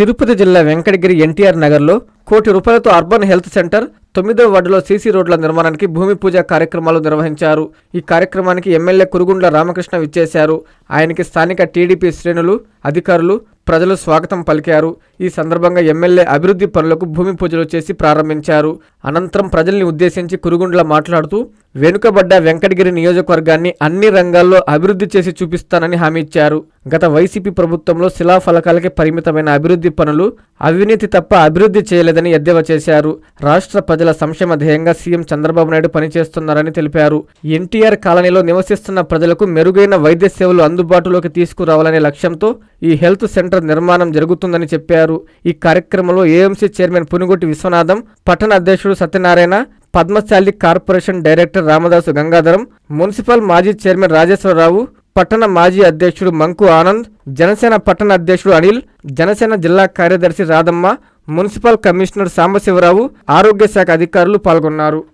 తిరుపతి జిల్లా వెంకటగిరి ఎన్టీఆర్ నగర్లో కోటి రూపాయలతో అర్బన్ హెల్త్ సెంటర్ తొమ్మిదవ వార్డులో సీసీ రోడ్ల నిర్మాణానికి భూమి పూజ కార్యక్రమాలు నిర్వహించారు. ఈ కార్యక్రమానికి ఎమ్మెల్యే కురుగుండ్ల రామకృష్ణ విచ్చేశారు. ఆయనకి స్థానిక టీడీపీ శ్రేణులు అధికారులు ప్రజలు స్వాగతం పలికారు. ఈ సందర్భంగా ఎమ్మెల్యే అభివృద్ధి పనులకు భూమి పూజలు చేసి ప్రారంభించారు. అనంతరం ప్రజల్ని ఉద్దేశించి కురుగుండ్ల మాట్లాడుతూ వెనుకబడ్డ వెంకటగిరి నియోజకవర్గాన్ని అన్ని రంగాల్లో అభివృద్ధి చేసి చూపిస్తానని హామీ ఇచ్చారు. గత వైసీపీ ప్రభుత్వంలో శిలాఫలకాలకే పరిమితమైన అభివృద్ధి పనులు అవినీతి తప్ప అభివృద్ధి చేయలేదని ఎద్దేవా చేశారు. రాష్ట్ర ప్రజల సంక్షేమ ధ్యేయంగా సీఎం చంద్రబాబు నాయుడు పనిచేస్తున్నారని తెలిపారు. ఎన్టీఆర్ కాలనీలో నివసిస్తున్న ప్రజలకు మెరుగైన వైద్య సేవలు అందుబాటులోకి తీసుకురావాలనే లక్ష్యంతో ఈ హెల్త్ సెంటర్ నిర్మాణం జరుగుతుందని చెప్పారు. ఈ కార్యక్రమంలో ఏఎంసీ చైర్మన్ పునుగొట్టి విశ్వనాథం పట్టణ అధ్యక్షుడు Satyanarayana Padmashali corporation director Ramadasu Gangadharam municipal మాజీ చైర్మన్ రాజేశ్వరరావు పట్టణ మాజీ అధ్యక్షుడు మంకు ఆనంద్ జనసేన పట్టణ అధ్యక్షుడు అనిల్ జనసేన జిల్లా కార్యదర్శి రాధమ్మ మున్సిపల్ కమిషనర్ సాంబశివరావు ఆరోగ్య శాఖ అధికారులు పాల్గొన్నారు.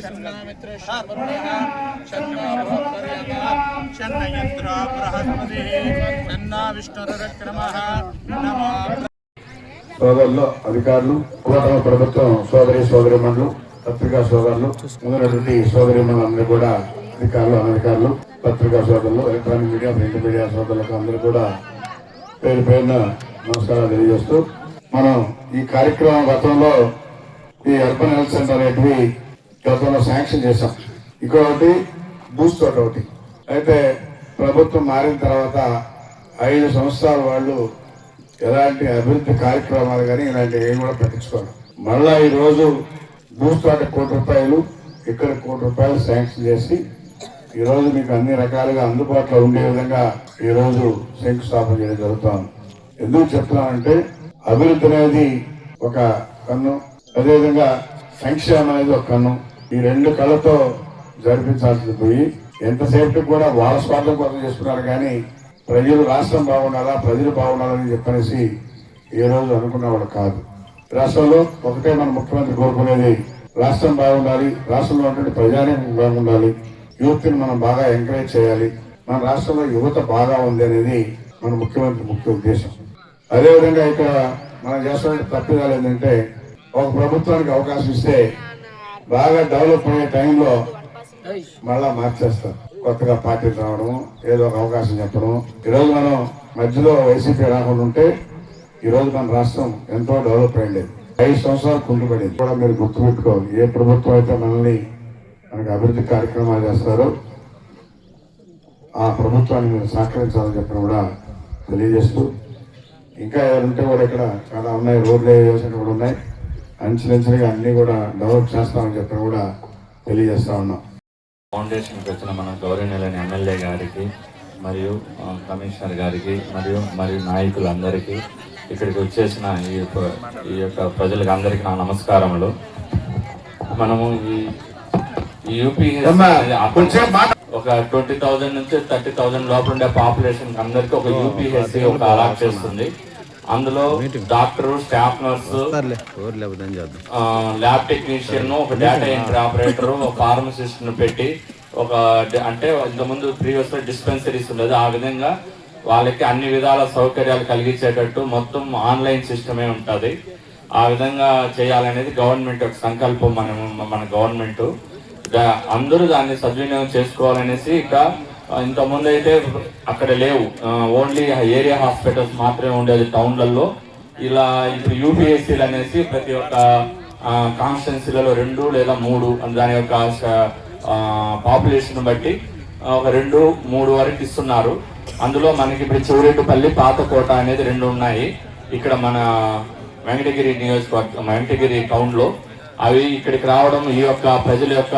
షణ్ణయంత్ర సోదరులు అధికారులు కూటమి ప్రభుత్వం సోదరి సోదరి మండలు పత్రికా సోదరులు ముందున్నటువంటి సోదరి మండలందరూ కూడా అధికారులు అనధికారులు పత్రికా సోదరులు ఎలక్ట్రానిక్ మీడియా ప్రింట్ మీడియా సోదరులకు అందరూ కూడా పేరు పేరున నమస్కారాలు తెలియజేస్తూ మనం ఈ కార్యక్రమం గతంలో ఈ అర్బన్ హెల్త్ సెంటర్ అనేటివి గతంలో శాంక్షన్ చేశాం. ఇంకొకటి బూస్ట్ తోట ఒకటి. అయితే ప్రభుత్వం మారిన తర్వాత ఐదు సంవత్సరాల వాళ్ళు ఎలాంటి అభివృద్ధి కార్యక్రమాలు కానీ ఇలాంటివి ఏమి కూడా పట్టించుకోరు మళ్ళా ఈరోజు బూస్ట్ కోటి రూపాయలు ఇక్కడ కోటి రూపాయలు శాంక్షన్ చేసి ఈ రోజు మీకు అన్ని రకాలుగా అందుబాటులో ఉండే విధంగా ఈ రోజు శంకుస్థాపన చేయడం జరుగుతాం ఎందుకు చెప్తున్నానంటే అభివృద్ధి అనేది ఒక కన్ను అదేవిధంగా సంక్షేమం అనేది ఒక కన్ను. ఈ రెండు కళ్ళతో జరిపించాల్సింది పోయి ఎంతసేపు కూడా వాళ్ళ స్వార్థం కోసం చేస్తున్నారు కానీ ప్రజలు రాష్ట్రం బాగుండాలా ప్రజలు బాగుండాలని చెప్పనేసి ఏ రోజు అనుకున్నవాడు కాదు. రాష్ట్రంలో ఒకటే మన ముఖ్యమంత్రి కోరుకునేది రాష్ట్రం బాగుండాలి రాష్ట్రంలో ఉన్నటువంటి ప్రజానీకం బాగుండాలి. యువతిని మనం బాగా ఎంకరేజ్ చేయాలి. మన రాష్ట్రంలో యువత బాగా ఉంది అనేది మన ముఖ్యమంత్రి ముఖ్య ఉద్దేశం. అదేవిధంగా ఇక్కడ మనం చేస్తున్న తప్పిదాలు ఏంటంటే ఒక ప్రభుత్వానికి అవకాశం ఇస్తే బాగా డెవలప్ అయ్యే టైంలో మళ్ళా మార్చేస్తారు. కొత్తగా పార్టీ రావడం ఏదో ఒక అవకాశం చెప్పడం ఈరోజు మనం మధ్యలో వైసీపీ రాకుండా ఉంటే ఈరోజు మన రాష్ట్రం ఎంతో డెవలప్ అయ్యింది. ఐదు సంవత్సరాలు కుంటుపడింది. కూడా మీరు గుర్తుపెట్టుకోవాలి. ఏ ప్రభుత్వం అయితే మనల్ని మనకి అభివృద్ధి కార్యక్రమాలు చేస్తారో ఆ ప్రభుత్వాన్ని మీరు సహకరించాలని చెప్పిన కూడా తెలియజేస్తూ ఇంకా ఎవరుంటే కూడా ఇక్కడ చాలా ఉన్నాయి రోడ్లు యోజన కూడా ఉన్నాయి. అంచెలంచెలుగా అన్నీ కూడా డెవలప్ చేస్తామని చెప్పిన కూడా తెలియజేస్తా ఉన్నాం. ఫౌండేషన్కి వచ్చిన మన గౌరవనీయులైన ఎమ్మెల్యే గారికి మరియు కమిషనర్ గారికి మరియు మరియు నాయకులందరికీ ఇక్కడికి వచ్చేసిన ఈ యొక్క ఈ యొక్క ప్రజలకు అందరికీ నా నమస్కారములు. మనము ఈ ఈ యూపీ ఒక ట్వంటీ థౌజండ్ నుంచి థర్టీ థౌజండ్ లోపల ఉండే పాపులేషన్ అందరికి ఒక యూపీఎస్సీ ఒక అలాట్ చేస్తుంది. అందులో డాక్టర్ స్టాఫ్ నర్సు ఆ, ల్యాబ్ టెక్నీషియన్ ఒక డేటా ఎంట్రీ ఆపరేటర్ ఒక ఫార్మసిస్ట్ను పెట్టి ఒక అంటే ఇంతకుముందు ప్రీవియస్ డిస్పెన్సరీస్ ఉండేది. ఆ విధంగా వాళ్ళకి అన్ని విధాల సౌకర్యాలు కలిగించేటట్టు మొత్తం ఆన్లైన్ సిస్టమే ఉంటుంది. ఆ విధంగా చేయాలనేది గవర్నమెంట్ యొక్క సంకల్పం మన మన గవర్నమెంట్. అందరూ దాన్ని సద్వినియోగం చేసుకోవాలనేసి ఇక ఇంతకుముందు అయితే అక్కడ లేవు. ఓన్లీ ఏరియా హాస్పిటల్స్ మాత్రమే ఉండేది టౌన్లలో. ఇలా ఇప్పుడు యూపీఎస్సీలు అనేసి ప్రతి ఒక్క కాన్స్టిట్యున్సీలలో రెండు లేదా మూడు దాని యొక్క పాపులేషన్ బట్టి ఒక రెండు మూడు వరకు ఇస్తున్నారు. అందులో మనకి ఇప్పుడు చివరెడ్డిపల్లి పాతకోట అనేది రెండు ఉన్నాయి. ఇక్కడ మన వెంకటగిరి నియోజకవర్గం వెంకటగిరి టౌన్లో అవి ఇక్కడికి రావడం ఈ యొక్క ప్రజల యొక్క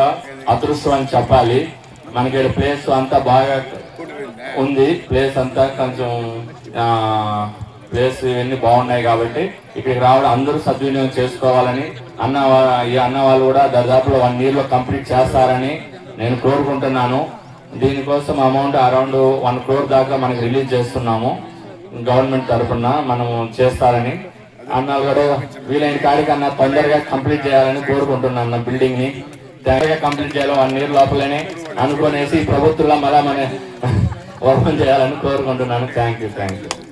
అదృష్టం అని చెప్పాలి. మనకి ఇక్కడ ప్లేస్ అంతా బాగా ఉంది. ప్లేస్ అంతా కొంచెం ప్లేస్ ఇవన్నీ బాగున్నాయి కాబట్టి ఇక్కడికి రావడం అందరూ సద్వినియోగం చేసుకోవాలని అన్న ఈ అన్న వాళ్ళు కూడా దాదాపులో వన్ ఇయర్లో కంప్లీట్ చేస్తారని నేను కోరుకుంటున్నాను. దీనికోసం అమౌంట్ అరౌండ్ వన్ క్రోర్ దాకా మనకి రిలీజ్ చేస్తున్నాము. గవర్నమెంట్ తరఫున మనం చేస్తారని అన్న కూడా వీలైన కాడికి అన్న తొందరగా కంప్లీట్ చేయాలని కోరుకుంటున్నాను నా బిల్డింగ్ని. తొందరగా కంప్లీట్ చేయాలి వన్ ఇయర్ లోపలనే అనుకునేసి ప్రభుత్వంలో మళ్ళా మన వర్గం చేయాలని కోరుకుంటున్నాను. Thank you thank you